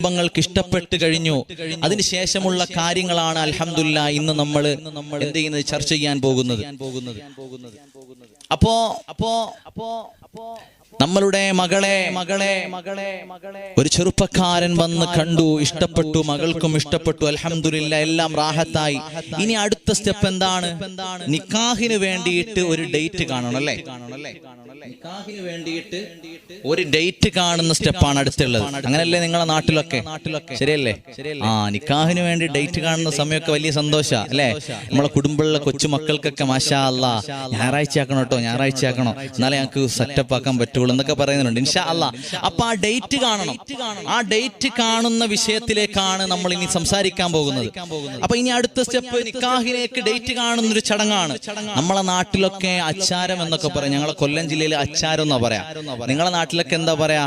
കുടുംബങ്ങൾക്ക് ഇഷ്ടപ്പെട്ട് കഴിഞ്ഞു. അതിനുശേഷമുള്ള കാര്യങ്ങളാണ് അലഹമില്ല ഇന്ന് നമ്മൾ എന്ത് ചെയ്യുന്നത്? ചർച്ച ചെയ്യാൻ പോകുന്നത്. അപ്പോ അപ്പോ അപ്പോ അപ്പോ നമ്മളുടെ മകളെ മകളെ മകളെ മകളെ. ഒരു ചെറുപ്പക്കാരൻ വന്ന് കണ്ടു ഇഷ്ടപ്പെട്ടു മകൾക്കും ഇഷ്ടപ്പെട്ടു അലഹമില്ല എല്ലാം റാഹത്തായി. ഇനി അടുത്ത സ്റ്റെപ്പ് എന്താണ്? നിക്കാഹിന് വേണ്ടിയിട്ട് ഒരു ഡേറ്റ് കാണണം അല്ലേ? നിക്കാഹിന് വേണ്ടിയിട്ട് ഒരു ഡേറ്റ് കാണുന്ന സ്റ്റെപ്പാണ് അടുത്തുള്ളത്. അങ്ങനല്ലേ നിങ്ങളെ നാട്ടിലൊക്കെ? ശരിയല്ലേ? ആ നിക്കാഹിന് വേണ്ടി ഡേറ്റ് കാണുന്ന സമയമൊക്കെ വലിയ സന്തോഷ അല്ലേ? നമ്മളെ കുടുംബമുള്ള കൊച്ചുമക്കൾക്കൊക്കെ മാഷാ അല്ല. ഞായറാഴ്ച ആക്കണം കേട്ടോ ഞായറാഴ്ച ആക്കണോ എന്നാലേ ഞങ്ങൾക്ക് സെറ്റപ്പ് ആക്കാൻ പറ്റുള്ളൂ. എന്നൊക്കെ പറയുന്നുണ്ട്. ഇൻഷാ അല്ല അപ്പൊ ആ ഡേറ്റ് കാണണം. ആ ഡേറ്റ് കാണുന്ന വിഷയത്തിലേക്കാണ് നമ്മൾ ഇനി സംസാരിക്കാൻ പോകുന്നത്. അപ്പൊ ഇനി അടുത്ത സ്റ്റെപ്പ് നിക്കാഹിലേക്ക് ഡേറ്റ് കാണുന്ന ഒരു ചടങ്ങാണ്. നമ്മളെ നാട്ടിലൊക്കെ അച്ചാരം എന്നൊക്കെ പറയാം. ഞങ്ങളെ കൊല്ലം ജില്ലയിൽ അച്ചാരം എന്നാ പറയാ. നിങ്ങളെ നാട്ടിലൊക്കെ എന്താ പറയാ?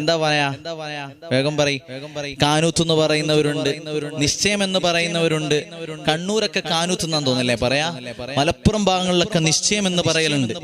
എന്താ പറയാ? വേഗം പറയും. കാനൂത്ത് എന്ന് പറയുന്നവരുണ്ട്. നിശ്ചയം എന്ന് പറയുന്നവരുണ്ട്. കണ്ണൂരൊക്കെ കാനൂത്ത് എന്നാന്ന് തോന്നില്ലേ പറയാ? മലപ്പുറം ഭാഗങ്ങളിലൊക്കെ നിശ്ചയം എന്ന് പറയലുണ്ട്.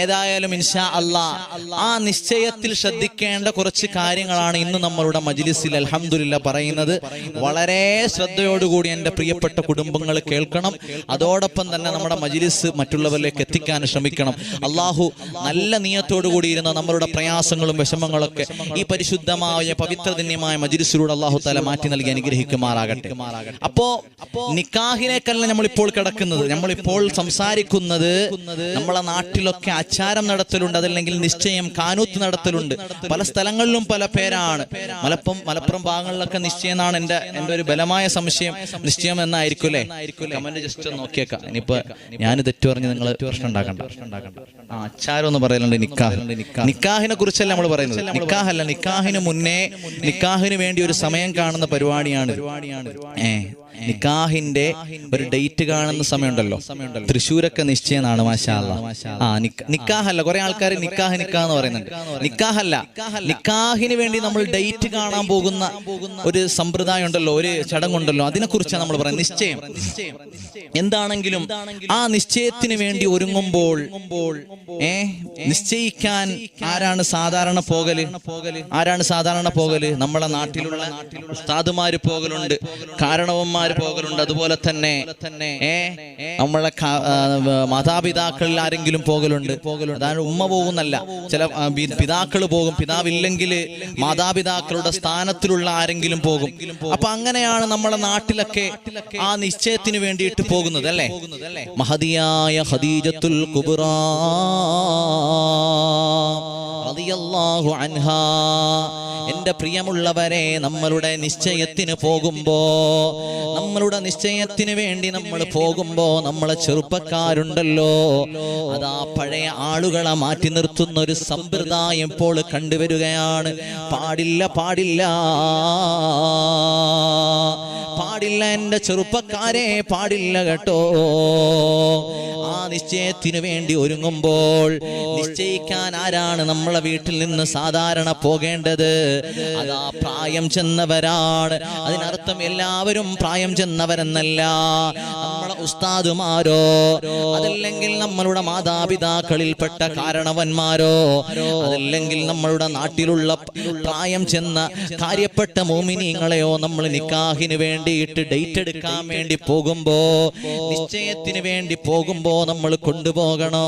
ഏതായാലും ഇൻഷാ അല്ലാ ആ നിശ്ചയത്തിൽ ശ്രദ്ധിക്കേണ്ട കുറച്ച് കാര്യങ്ങളാണ് ഇന്ന് നമ്മളുടെ മജിലിസിൽ അലഹമില്ല പറയുന്നത്. വളരെ ശ്രദ്ധയോടുകൂടി എന്റെ പ്രിയപ്പെട്ട കുടുംബങ്ങൾ കേൾക്കണം. അതോടൊപ്പം തന്നെ നമ്മുടെ മജിലിസ് മറ്റുള്ളവരിലേക്ക് എത്തിക്കാൻ ശ്രമിക്കണം. അള്ളാഹു നല്ല നീയത്തോടു കൂടി ഇരുന്ന നമ്മളുടെ പ്രയാസങ്ങളും വിഷമങ്ങളൊക്കെ ഈ പരിശുദ്ധമായ പവിത്രധന്യമായ മജിലിസിലൂടെ അള്ളാഹു തല മാറ്റി നൽകി അനുഗ്രഹിക്കുമാറാകട്ടെ. അപ്പോ നിക്കാഹിനേക്കല്ല നമ്മളിപ്പോൾ കിടക്കുന്നത്. നമ്മളിപ്പോൾ സംസാരിക്കുന്നത് നമ്മളെ നാട്ടിലൊക്കെ ആചാരം നടത്തലുണ്ട്. അതല്ലെങ്കിൽ നിശ്ചയം കാനൂത്ത് നടത്തലുണ്ട്. പല സ്ഥലങ്ങളിലും പല പേരാണ്. മലപ്പുറം മലപ്പുറം ഭാഗങ്ങളിലൊക്കെ നിശ്ചയം എന്നാണ് എന്റെ എന്റെ ഒരു ബലമായ സംശയം. നിശ്ചയം എന്നായിരിക്കും അല്ലേ കമന്റ് ജസ്റ്റ് നോക്കിയേക്കാം. ഇനിയിപ്പോ ഞാൻ തെറ്റു പറഞ്ഞ് നിങ്ങൾ പ്രശ്നം ഉണ്ടാക്കണ്ട. ആ അച്ചാരം എന്ന് പറയലുണ്ട്. നിക്കാഹ്. നിക്കാഹിനെ കുറിച്ചല്ല നമ്മൾ പറയുന്നത്? നിക്കാഹല്ല. നിക്കാഹിന് മുന്നേ നിക്കാഹിന് വേണ്ടി ഒരു സമയം കാണുന്ന പരിപാടിയാണ്. ഏ. നിക്കാഹിന്റെ ഒരു ഡേറ്റ് കാണുന്ന സമയമുണ്ടല്ലോ. തൃശ്ശൂരൊക്കെ നിശ്ചയമാണ് മാഷാല്ല ആ നിക്കാഹല്ല കുറെ ആൾക്കാർ നിക്കാഹ് നിക്കാഹ് എന്ന് പറയുന്നുണ്ട്. നിക്കാഹല്ല നിക്കാഹിന് വേണ്ടി നമ്മൾ ഡേറ്റ് കാണാൻ പോകുന്ന ഒരു സമ്പ്രദായം ഉണ്ടല്ലോ ഒരു ചടങ്ങുണ്ടല്ലോ. അതിനെ കുറിച്ചാണ് നമ്മൾ പറയുന്നത്. നിശ്ചയം. എന്താണെങ്കിലും ആ നിശ്ചയത്തിന് വേണ്ടി ഒരുങ്ങുമ്പോൾ ഏ നിശ്ചയിക്കാൻ ആരാണ് സാധാരണ പോകൽ? ആരാണ് സാധാരണ പോകൽ? നമ്മളെ നാട്ടിലുള്ള ഉസ്താദുമാര് പോകലുണ്ട്. കാരണവന്മാര് പോകലുണ്ട്. അതുപോലെ തന്നെ നമ്മളെ മാതാപിതാക്കളിൽ ആരെങ്കിലും പോകലുണ്ട്. പോകലുണ്ട് അതായത് ഉമ്മ പോകുന്നല്ല. ചില പിതാക്കൾ പോകും. പിതാവില്ലെങ്കിൽ മാതാപിതാക്കളുടെ സ്ഥാനത്തിലുള്ള ആരെങ്കിലും പോകും. അപ്പൊ അങ്ങനെയാണ് നമ്മളെ നാട്ടിലൊക്കെ ആ നിശ്ചയത്തിന് വേണ്ടിയിട്ട് പോകുന്നത് അല്ലേ? മഹതിയായ ഹദീജത്തുൽ കുബുറാ റളിയല്ലാഹു അൻഹാ. എന്റെ പ്രിയമുള്ളവരെ നമ്മളുടെ നിശ്ചയത്തിന് പോകുമ്പോ നമ്മളുടെ നിശ്ചയത്തിന് വേണ്ടി നമ്മൾ പോകുമ്പോ നമ്മളെ ചെറുപ്പക്കാരുണ്ടല്ലോ. അതാ പഴയ ആളുകളെ മാറ്റി നിർത്തുന്ന ഒരു സമ്പ്രദായം ഇപ്പോൾ കണ്ടുവരികയാണ്. പാടില്ല പാടില്ല. പാടില്ല എന്റെ ചെറുപ്പക്കാരെ പാടില്ല കേട്ടോ. ആ നിശ്ചയത്തിന് വേണ്ടി ഒരുങ്ങുമ്പോൾ നിശ്ചയിക്കാൻ ആരാണ് നമ്മളെ വീട്ടിൽ നിന്ന് സാധാരണ പോകേണ്ടത്? അതാ പ്രായം ചെന്നവരാണ്. അതിനർത്ഥം എല്ലാവരും പ്രായം ചെന്നവരെന്നല്ല. നമ്മളെ ഉസ്താദുമാരോ? അതല്ലെങ്കിൽ നമ്മളുടെ മാതാപിതാക്കളിൽപ്പെട്ട കാരണവന്മാരോ? അതല്ലെങ്കിൽ നമ്മളുടെ നാട്ടിലുള്ള പ്രായം ചെന്ന കാര്യപ്പെട്ട മോമിനിങ്ങളെയോ നമ്മൾ നിക്കാഹിന് വേണ്ടിയിട്ട് ഡേറ്റ് എടുക്കാൻ വേണ്ടി പോകുമ്പോ നിശ്ചയത്തിന് വേണ്ടി പോകുമ്പോ നമ്മൾ കൊണ്ടുപോകണോ?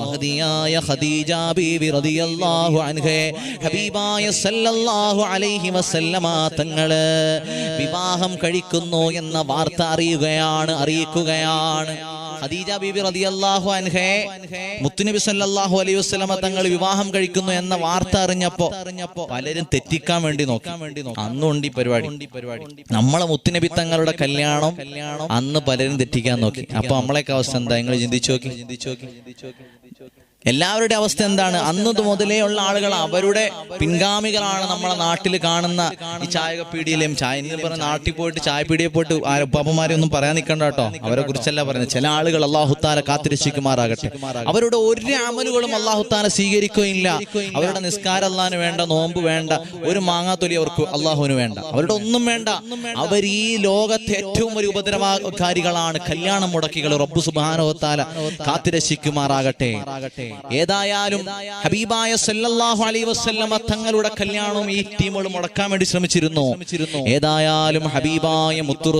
മഹതിയായ ഖദീജ ബീവി റളിയല്ലാഹു അൻഹേ ഹബീബായ സല്ലല്ലാഹു അലൈഹി വസല്ലമ തങ്ങൾ വിവാഹം കഴിക്കുന്നു എന്ന വാർത്ത അറിയുകയാണ് അറിയിക്കുകയാണ് ഖദീജ ബീബി റളിയല്ലാഹു അൻഹെ മുത്തുനബി സല്ലല്ലാഹു അലൈഹി വസല്ലമ തങ്ങൾ വിവാഹം കഴിക്കുന്നു എന്ന വാർത്ത അറിഞ്ഞപ്പോ പലരും തെറ്റിക്കാൻ വേണ്ടി നോക്കി. അന്നുണ്ട് ഈ പരിപാടി. നമ്മളെ മുത്തുനബി തങ്ങളുടെ കല്യാണം അന്ന് പലരും തെറ്റിക്കാൻ നോക്കി. അപ്പൊ നമ്മളെയൊക്കെ അവസ്ഥ എന്താ? നിങ്ങൾ ചിന്തിച്ചു നോക്കി ചിന്തിച്ചു നോക്കി. എല്ലാവരുടെ അവസ്ഥ എന്താണ്? അന്ന് മുതലേ ഉള്ള ആളുകൾ അവരുടെ പിൻഗാമികളാണ് നമ്മളെ നാട്ടിൽ കാണുന്ന ഈ ചായകപ്പീടിയിലെയും ചായ എന്ന് പറഞ്ഞ നാട്ടിൽ പോയിട്ട് ചായ ചായപ്പീടിയെ പോയിട്ട് പാപ്പന്മാരെ ഒന്നും പറയാൻ നിൽക്കണ്ട കേട്ടോ. അവരെ കുറിച്ചല്ല പറയുന്നത് ചില ആളുകൾ അള്ളാഹുത്താല കാത്തിരക്ഷിക്കുമാറാകട്ടെ. അവരുടെ ഒരു അമലുകളും അള്ളാഹുത്താല സ്വീകരിക്കുകയില്ല. അവരുടെ നിസ്കാരം അള്ളാഹിന് വേണ്ട നോമ്പ് വേണ്ട ഒരു മാങ്ങാത്തൊലി അവർക്ക് അള്ളാഹുവിന് വേണ്ട. അവരുടെ ഒന്നും വേണ്ട. അവർ ഈ ലോകത്തെ ഏറ്റവും ഒരു ഉപദ്രവകാരികളാണ്. കല്യാണം മുടക്കികൾ റബ്ബു സുബാനോത്താല കാത്തിരക്ഷിക്കുമാറാകട്ടെ. ഏതായാലും ഹബീബായ സല്ലല്ലാഹു അലൈഹി വസല്ലമ തങ്ങളുടെ കല്യാണം ഈ ടീമുകൾ മുടക്കാൻ വേണ്ടി ശ്രമിച്ചിരുന്നു. ഏതായാലും ഹബീബായ മുത്തു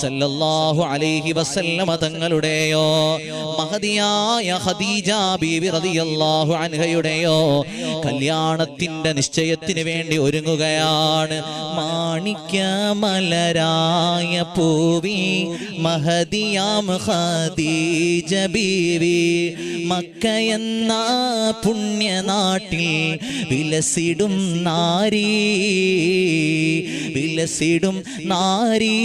സല്ലല്ലാഹു അലൈഹി വസല്ലമ തങ്ങളുടെയോ മഹദിയായ ഖദീജ ബീവി റളിയല്ലാഹു അൻഹയുടെയോ കല്യാണത്തിന്റെ നിശ്ചയത്തിന് വേണ്ടി ഒരുങ്ങുകയാണ്. മാണിക്യമലരായ പൂവി മഹദിയാം ഖദീജ ബീവി മക്കയെന്ന പുണ്യനാട്ടിൽ വിലസിടും നാരി വിലസിടും നാരീ.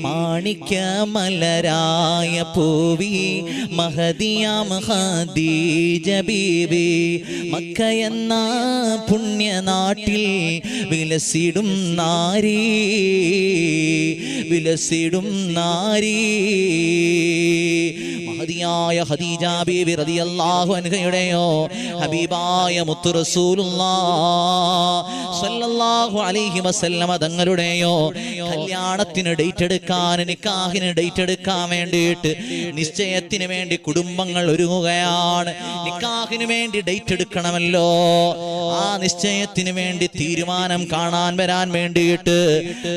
മാണിക്യമലരായ പൂവി മഹദിയാം ഖദീജ ബീവി മക്കയെന്ന പുണ്യനാട്ടിൽ വിലസിടും നാരീ. വിലസിടും നാരീ. മഹതിയായ ഖദീജ ബീവി റളിയല്ലാഹു അൻഹയുടെയോ ഹബീബായ മുത്തു സല്ലല്ലാഹു അലൈഹി വസല്ലമ തങ്ങളുടെയോ കല്യാണത്തിന് ഡേറ്റ് എടുക്കാൻ നിക്കാഹിന് ഡേറ്റ് എടുക്കാൻ വേണ്ടിയിട്ട് നിശ്ചയത്തിന് വേണ്ടി കുടുംബങ്ങൾ ഒരുങ്ങുകയാണ്. നിക്കാഹിന് വേണ്ടി ഡേറ്റ് എടുക്കണമല്ലോ. ആ നിശ്ചയത്തിന് വേണ്ടി തീരുമാനം കാണാൻ വരാൻ വേണ്ടിയിട്ട്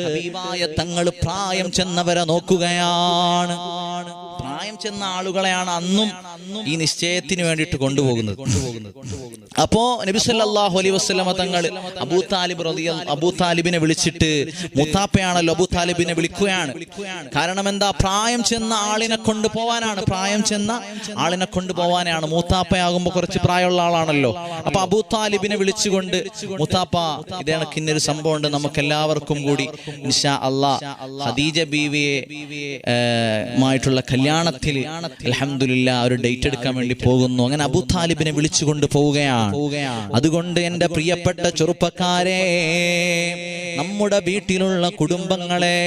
ഹബീബായ തങ്ങൾ പ്രായം ചെന്നവരെ നോക്കുകയാണ്. പ്രായം ചെന്ന ആളുകളെയാണ് അന്നും ഈ നിശ്ചയത്തിന് വേണ്ടിയിട്ട് കൊണ്ടുപോകുന്നത്. അപ്പോ നബി സല്ലല്ലാഹു അലൈഹി വസല്ലമ തങ്ങൾ അബൂ താലിബ് റളിയ അബൂ താലിബിനെ വിളിച്ചിട്ട് മുത്താപ്പയാണല്ലോ അബൂ താലിബിനെ വിളിക്കുകയാണ്. കാരണം എന്താ? പ്രായം ചെന്ന ആളിനെ കൊണ്ടുപോവാനാണ് പ്രായം ചെന്ന ആളിനെ കൊണ്ടുപോവാനാണ് മൂത്താപ്പയാകുമ്പോ കുറച്ച് പ്രായമുള്ള ആളാണല്ലോ. അപ്പൊ അബൂ താലിബിനെ വിളിച്ചുകൊണ്ട് മുത്താപ്പ ഇതേണക്ക് ഇന്നൊരു സംഭവം ഉണ്ട് നമുക്ക് എല്ലാവർക്കും കൂടി. ഇൻഷാ അള്ളാ ഖദീജ ബീവിയെ മായിട്ടുള്ള കല്യാണത്തിൽ അലഹമുല്ല ഒരു ഡേറ്റ് എടുക്കാൻ വേണ്ടി പോകുന്നു. അങ്ങനെ അബു താലിബിനെ വിളിച്ചുകൊണ്ട് പോവുകയാണ്. അതുകൊണ്ട് എന്റെ പ്രിയപ്പെട്ട ചെറുപ്പക്കാരെ നമ്മുടെ വീട്ടിലുള്ള കുടുംബങ്ങളെ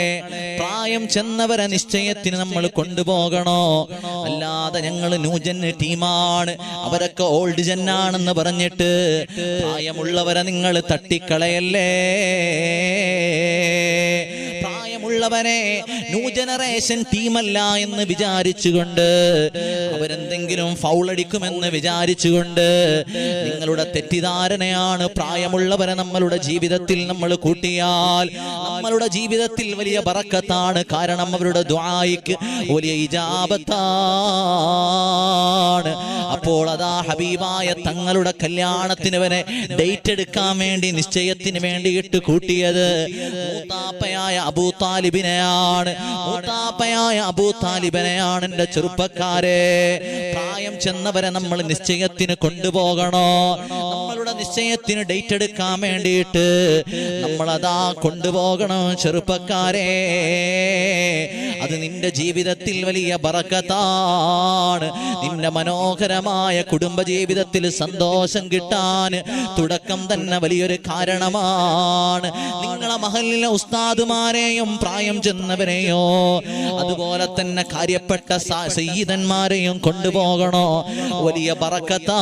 പ്രായം ചെന്നവരെ നിശ്ചയത്തിന് നമ്മൾ കൊണ്ടുപോകണോ? അല്ലാതെ ഞങ്ങൾ ന്യൂജൻ ടീമാണ്. അവരൊക്കെ ഓൾഡ് ജെന്നാണെന്ന് പറഞ്ഞിട്ട് പ്രായമുള്ളവരെ നിങ്ങൾ തട്ടിക്കളയല്ലേ? പ്രായമുള്ളവരെ ന്യൂ ജനറേഷൻ ടീമല്ല എന്ന് വിചാരിച്ചുകൊണ്ട് അവരെന്തെങ്കിലും ഫൗളടിക്കുമെന്ന് വിചാരിച്ചുകൊണ്ട് നിങ്ങളുടെ തെറ്റിദ്ധാരണയാണ് പ്രായമുള്ളവരെ നമ്മളുടെ ജീവിതത്തിൽ നമ്മൾ കൂട്ടിയാൽ നമ്മളുടെ ജീവിതത്തിൽ വലിയ പറക്കത്താണ് കാരണം അവരുടെ ദ്വായിക്ക് വലിയ ഇജാപത്താണ് അപ്പോൾ അതാ ഹബീബായ തങ്ങളുടെ കല്യാണത്തിന് വരെ ഡേറ്റ് എടുക്കാൻ വേണ്ടി നിശ്ചയത്തിന് വേണ്ടിയിട്ട് കൂട്ടിയത്. മൂത്താപ്പയായ അബൂ താലിബിനെയാണ് മൂത്താപ്പയായ അബൂ താലിബിനെയാണ് എന്റെ ചെറുപ്പക്കാരെ. പ്രായം ചെന്നവരെ നമ്മൾ നിശ്ചയത്തിന് കൊണ്ടുപോകണോ? നമ്മളുടെ നിശ്ചയത്തിന് ഡേറ്റ് എടുക്കാൻ വേണ്ടിയിട്ട് നമ്മളതാ കൊണ്ടുപോകണം ചെറുപ്പക്കാരെ? അത് നിന്റെ ജീവിതത്തിൽ വലിയ ബറക്കത്താണ്. നിന്റെ മനോഹരമായ കുടുംബ ജീവിതത്തിൽ സന്തോഷം കിട്ടാൻ തുടക്കം തന്നെ വലിയൊരു കാരണമാണ്. നിങ്ങളെ മഹലിലെ ഉസ്താദുമാരെയും പ്രായം ചെന്നവരെയോ അതുപോലെ തന്നെ കാര്യപ്പെട്ട സയ്യിദന്മാരെയും കൊണ്ടുപോകണോ? വലിയ പറക്കത്താണ്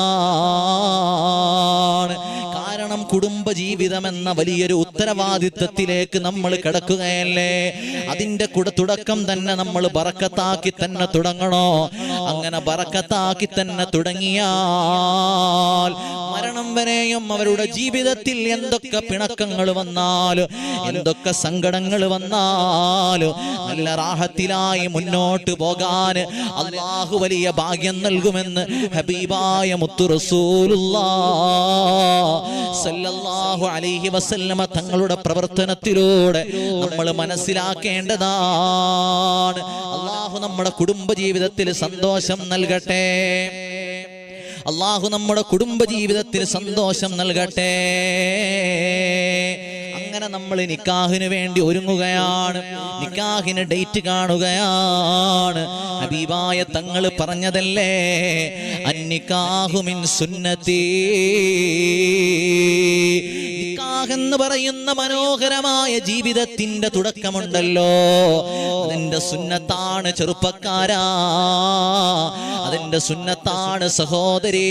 കാരണം കുടുംബ ജീവിതം എന്ന വലിയൊരു ഉത്തരവാദിത്വത്തിലേക്ക് നമ്മൾ കിടക്കുകയല്ലേ? അതിന്റെ കൂടെ തുടക്കം തന്നെ നമ്മൾ പറക്കത്താക്കി തന്നെ തുടങ്ങണോ? അങ്ങനെ ബറക്കത്താക്കി തന്നെ തുടങ്ങിയാൽ മരണം വരെയും അവരുടെ ജീവിതത്തിൽ എന്തൊക്കെ പിണക്കങ്ങൾ വന്നാലും എന്തൊക്കെ സങ്കടങ്ങൾ വന്നാലും നല്ല റാഹത്തിലായി മുന്നോട്ട് പോകാൻ അള്ളാഹു വലിയ ഭാഗ്യം നൽകുമെന്ന് ഹബീബായ മുത്തു സല്ലല്ലാഹു അലൈഹി വസല്ലമ തങ്ങളുടെ പ്രവർത്തനത്തിലൂടെ നമ്മൾ മനസ്സിലാക്കേണ്ടതാണ്. അള്ളാഹു നമ്മുടെ കുടുംബ ജീവിതത്തിൽ സന്തോഷം നൽകട്ടെ. അള്ളാഹു നമ്മുടെ കുടുംബ ജീവിതത്തിൽ സന്തോഷം നൽകട്ടെ. അങ്ങനെ നമ്മൾ നിക്കാഹിന് വേണ്ടി ഒരുങ്ങുകയാണ്. നിക്കാഹിന് ഡേറ്റ് കാണുകയാണ്. ഹബീബായ തങ്ങൾ പറഞ്ഞതല്ലേ? അന്നിക്കാഹുമിൻ സുന്നത്തി. നിക്കാഹ് എന്ന് പറയുന്ന മനോഹരമായ ജീവിതത്തിന്റെ തുടക്കമുണ്ടല്ലോ. അതിന്റെ സുന്നത്താണ് ചെറുപ്പക്കാരാ. അതിന്റെ സുന്നത്താണ് സഹോദരി.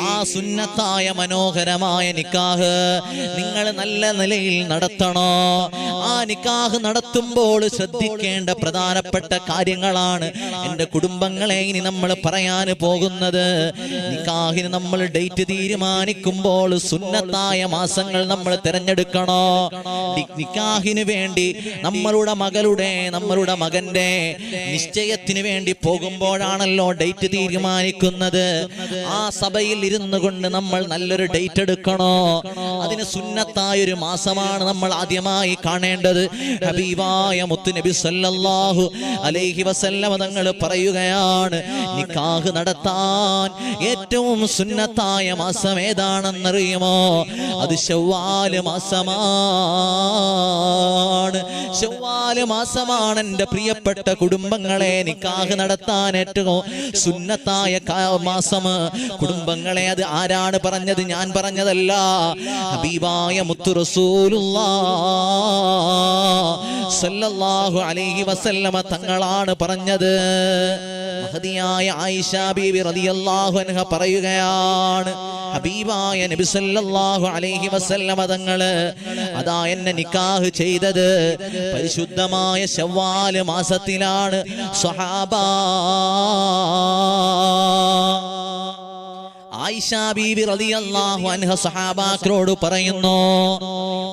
ആ സുന്നത്തായ മനോഹരമായ നിക്കാഹ് നിങ്ങൾ നല്ല നിലയിൽ നടത്തണോ? ആ നിക്കാഹ് നടത്തുമ്പോൾ ശ്രദ്ധിക്കേണ്ട പ്രധാനപ്പെട്ട കാര്യങ്ങളാണ് എന്റെ കുടുംബങ്ങളെ ഇനി നമ്മൾ പറയാൻ പോകുന്നത്. നിക്കാഹിന് നമ്മൾ ഡേറ്റ് തീരുമാനിക്കുമ്പോൾ സുന്നത്തായ മാസങ്ങൾ നമ്മൾ തിരഞ്ഞെടുക്കണോ? നിക്കാഹിന് വേണ്ടി നമ്മളുടെ മകളുടെ നമ്മളുടെ മകന്റെ നിശ്ചയത്തിന് വേണ്ടി പോകുമ്പോഴാണല്ലോ ഡേറ്റ് തീരുമാനിക്കുന്നത്. ആ സഭയിൽ ഇരുന്നു കൊണ്ട് നമ്മൾ നല്ലൊരു ഡേറ്റ് എടുക്കണോ? അതിന് സുന്നത്തായ ഒരു മാസമാണ് നമ്മൾ ആദ്യമായി കാണേണ്ടത്. ഹബീബായ മുത്തുനബി സല്ലല്ലാഹു അലൈഹി വസല്ലമ തങ്ങൾ പറയുകയാണ് നിക്കാഹ് നടത്താൻ ഏറ്റവും സുന്നത്തായ മാസം ഏതാണെന്നറിയുമോ? അത് ശവ്വാൽ മാസമാണ്. ശവ്വാൽ മാസമാണ് എന്റെ പ്രിയപ്പെട്ട കുടുംബങ്ങളെ നിക്കാഹ് നടത്താൻ ഏറ്റവും സുന്നത്തായ മാസം. കുടുംബങ്ങളെ അത് ആരാണ് പറഞ്ഞത്? ഞാൻ പറഞ്ഞതല്ല. ഹബീബായ മുത്തു സല്ലല്ലാഹു അലൈഹി വസല്ലമ തങ്ങളാണ് പറഞ്ഞത്. മഹതിയായ ആയിഷ ബീവി റളിയല്ലാഹു അൻഹ പറയുകയാണ് ഹബീബായ നബി സല്ലല്ലാഹു അലൈഹി വസല്ലമ തങ്ങൾ അതാ എന്നെ നിക്കാഹ് ചെയ്തത്. പരിശുദ്ധമായ ശവ്വാൽ മാസത്തിലാണ്. സ്വഹാബ സഹാബാക്കളോട് പറയുന്നു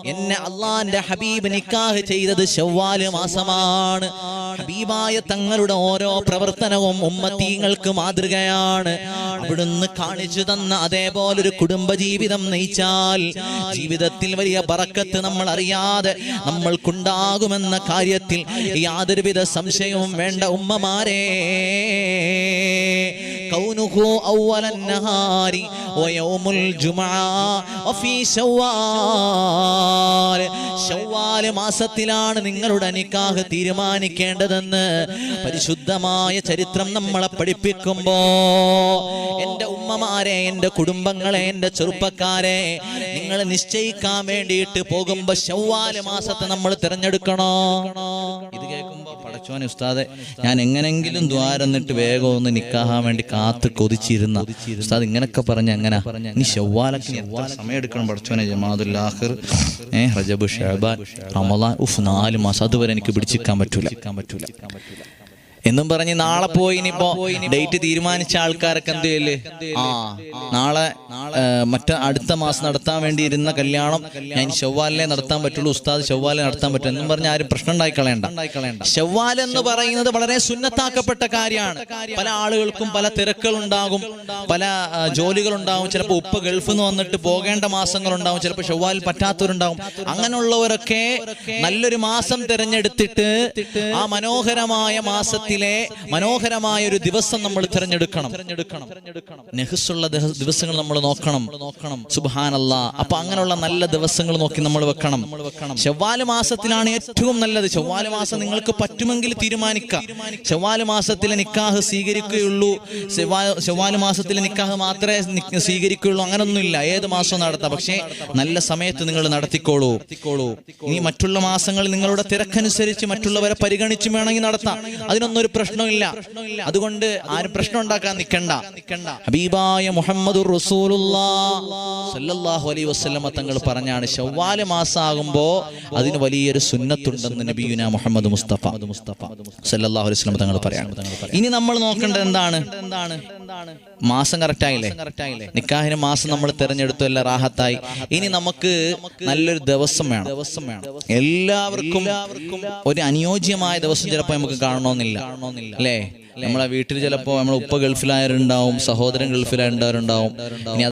എന്നെ അള്ളാന്റെ ഹബീബ് നിക്കാഹ് ചെയ്തത് ശവ്വാൽ മാസമാണ്. ഹബീബായ തങ്ങളുടെ ഓരോ പ്രവർത്തനവും ഉമ്മത്തീങ്ങൾക്ക് മാതൃകയാണ്. അവിടുന്ന് കാണിച്ചു തന്ന അതേപോലൊരു കുടുംബജീവിതം നയിച്ചാൽ ജീവിതത്തിൽ വലിയ പറക്കത്ത് നമ്മൾ അറിയാതെ നമ്മൾക്കുണ്ടാകുമെന്ന കാര്യത്തിൽ യാതൊരുവിധ സംശയവും വേണ്ട ഉമ്മമാരെ. كونه أول النهار ويوم الجمعة وفي شوال ഷവ്വാല് മാസത്തിലാണ് നിങ്ങളുടെ നിക്കാഹ് തീരുമാനിക്കേണ്ടതെന്ന് പരിശുദ്ധമായ ചരിത്രം നമ്മളെ പഠിപ്പിക്കുമ്പോ എന്റെ ഉമ്മമാരെ എന്റെ കുടുംബങ്ങളെ എന്റെ ചെറുപ്പക്കാരെ നിങ്ങൾ നിശ്ചയിക്കാൻ വേണ്ടിയിട്ട് പോകുമ്പോ ഷവ്വാല് മാസത്തെ നമ്മൾ തിരഞ്ഞെടുക്കണോ ഇത് കേൾക്കുമ്പോ പടച്ചോനെ ഉസ്താദെ ഞാൻ എങ്ങനെങ്കിലും ദ്വാരന്നിട്ട് വേഗം ഒന്ന് നിക്കാഹാൻ വേണ്ടി കാത്ത് കൊതിച്ചിരുന്ന. ഉസ്താദ് ഇങ്ങനൊക്കെ പറഞ്ഞ അങ്ങനെ. ഇനി എത്ര സമയം എടുക്കണം പടച്ചോനെ ജമാദുല്ലാഹിർ ഏഹ് റജബ് ഷഹബാൻ റമദാൻ. ഉഫ് നാല് മാസം. അതുവരെ എനിക്ക് പിടിച്ചിരിക്കാൻ പറ്റൂല പറ്റൂല. എന്നും പറഞ്ഞ് നാളെ പോയി ഇനിയിപ്പോ ഡേറ്റ് തീരുമാനിച്ച ആൾക്കാരൊക്കെ എന്ത് ചെയ്യൽ? ആ നാളെ മറ്റേ അടുത്ത മാസം നടത്താൻ വേണ്ടി ഇരുന്ന കല്യാണം ഞാൻ ഷവ്വാലിനെ നടത്താൻ പറ്റുള്ളൂ ഉസ്താദ് ചൊവ്വാലെ നടത്താൻ പറ്റും എന്നും പറഞ്ഞ് ആരും പ്രശ്നം ഉണ്ടായിക്കളയണ്ട. കളയണ്ട ഷവ്വാൽ എന്ന് പറയുന്നത് വളരെ സുന്നത്താക്കപ്പെട്ട കാര്യമാണ്. പല ആളുകൾക്കും പല തിരക്കുകൾ ഉണ്ടാകും പല ജോലികൾ ഉണ്ടാകും ചിലപ്പോൾ ഉപ്പ് ഗൾഫിൽ നിന്ന് വന്നിട്ട് പോകേണ്ട മാസങ്ങളുണ്ടാകും ചിലപ്പോൾ ചൊവ്വാലിൽ പറ്റാത്തവരുണ്ടാകും. അങ്ങനെയുള്ളവരൊക്കെ നല്ലൊരു മാസം തിരഞ്ഞെടുത്തിട്ട് ആ മനോഹരമായ മാസത്തിലെ മനോഹരമായ ഒരു ദിവസം നമ്മൾ തിരഞ്ഞെടുക്കണം. നെഹ്സുള്ള ദിവസങ്ങൾ നമ്മൾ നോക്കണം. നോക്കണം സുബാനല്ല അപ്പൊ അങ്ങനെയുള്ള നല്ല ദിവസങ്ങൾ നോക്കി നമ്മൾ വെക്കണം. ചെവ്വാൽ മാസത്തിലാണ് ഏറ്റവും നല്ലത്. ചൊവ്വാൽ മാസം നിങ്ങൾക്ക് പറ്റുമെങ്കിൽ തീരുമാനിക്കാം. ചെവ്വാൽ മാസത്തിലെ നിക്കാഹ് സ്വീകരിക്കുകയുള്ളൂ. ചെവ്വാൽ മാസത്തിലെ നിക്കാഹ് മാത്രമേ സ്വീകരിക്കുകയുള്ളൂ സ്വീകരിക്കുകയുള്ളൂ. അങ്ങനൊന്നുമില്ല. ഏത് മാസവും നടത്താം. പക്ഷേ നല്ല സമയത്ത് നിങ്ങൾ നടത്തിക്കോളൂ. ഇനി മറ്റുള്ള മാസങ്ങൾ നിങ്ങളുടെ തിരക്കനുസരിച്ച് മറ്റുള്ളവരെ പരിഗണിച്ച് വേണമെങ്കിൽ നടത്താം. അതിനൊന്നും ഒരു പ്രശ്നമില്ല. അതുകൊണ്ട് ആരും പ്രശ്നം ഉണ്ടാക്കാൻ നിൽക്കണ്ട ഹബീബായ മുഹമ്മദ് സല്ലല്ലാഹു അലൈഹി തങ്ങൾ പറഞ്ഞാണ് ശവ്വാൽ മാസമാകുമ്പോ അതിന് വലിയൊരു സുന്നത്തുണ്ടെന്ന് നബിയുന മുഹമ്മദ് മുസ്തഫ. മുസ്തഫ സല്ലല്ലാഹു അലൈഹി വസല്ലമ തങ്ങൾ പറയാണ് ഇനി നമ്മൾ നോക്കേണ്ടത് എന്താണ് എന്താണ്? മാസം കറക്റ്റ് ആയില്ലേ നിക്കാഹിന് മാസം നമ്മൾ തിരഞ്ഞെടുത്തു എല്ലാം റാഹത്തായി. ഇനി നമുക്ക് നല്ലൊരു ദിവസം വേണം. ദിവസം വേണം എല്ലാവർക്കും ഒരു അനുയോജ്യമായ ദിവസം ചിലപ്പോൾ നമുക്ക് കാണണമെന്നില്ല. അല്ലേ? നമ്മളെ വീട്ടിൽ ചിലപ്പോ നമ്മളെ ഉപ്പ ഗൾഫിലായവരുണ്ടാവും സഹോദരൻ ഗൾഫിലായവരുണ്ടാവും. ഇനി